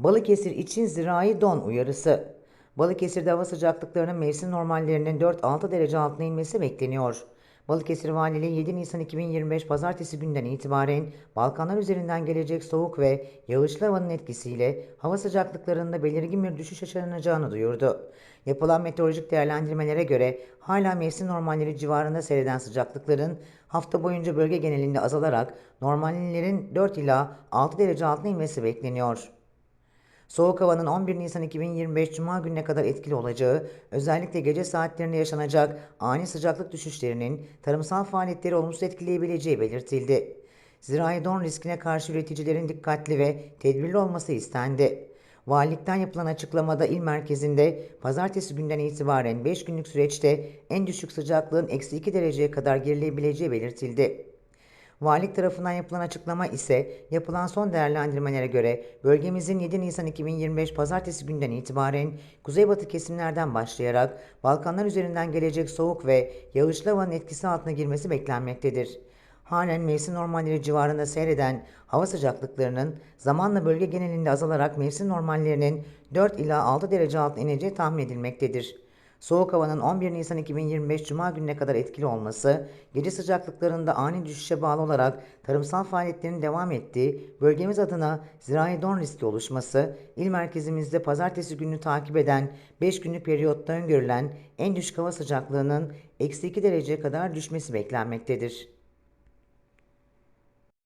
Balıkesir için zirai don uyarısı. Balıkesir'de hava sıcaklıklarının mevsim normallerinin 4-6 derece altına inmesi bekleniyor. Balıkesir Valiliği 7 Nisan 2025 Pazartesi günden itibaren Balkanlar üzerinden gelecek soğuk ve yağışlı havanın etkisiyle hava sıcaklıklarında belirgin bir düşüş yaşanacağını duyurdu. Yapılan meteorolojik değerlendirmelere göre hala mevsim normalleri civarında seyreden sıcaklıkların hafta boyunca bölge genelinde azalarak normallerin 4 ila 6 derece altına inmesi bekleniyor. Soğuk havanın 11 Nisan 2025 Cuma gününe kadar etkili olacağı, özellikle gece saatlerinde yaşanacak ani sıcaklık düşüşlerinin tarımsal faaliyetleri olumsuz etkileyebileceği belirtildi. Zirai don riskine karşı üreticilerin dikkatli ve tedbirli olması istendi. Valilikten yapılan açıklamada il merkezinde pazartesi günden itibaren 5 günlük süreçte en düşük sıcaklığın eksi 2 dereceye kadar gerilebileceği belirtildi. Valilik tarafından yapılan açıklama ise yapılan son değerlendirmelere göre bölgemizin 7 Nisan 2025 pazartesi günden itibaren kuzeybatı kesimlerden başlayarak Balkanlar üzerinden gelecek soğuk ve yağışlı havanın etkisi altına girmesi beklenmektedir. Halen mevsim normalleri civarında seyreden hava sıcaklıklarının zamanla bölge genelinde azalarak mevsim normallerinin 4 ila 6 derece altına ineceği tahmin edilmektedir. Soğuk havanın 11 Nisan 2025 Cuma gününe kadar etkili olması, gece sıcaklıklarında ani düşüşe bağlı olarak tarımsal faaliyetlerin devam ettiği bölgemiz adına zirai don riski oluşması, il merkezimizde pazartesi gününü takip eden 5 günlük periyotta öngörülen en düşük hava sıcaklığının eksi 2 dereceye kadar düşmesi beklenmektedir.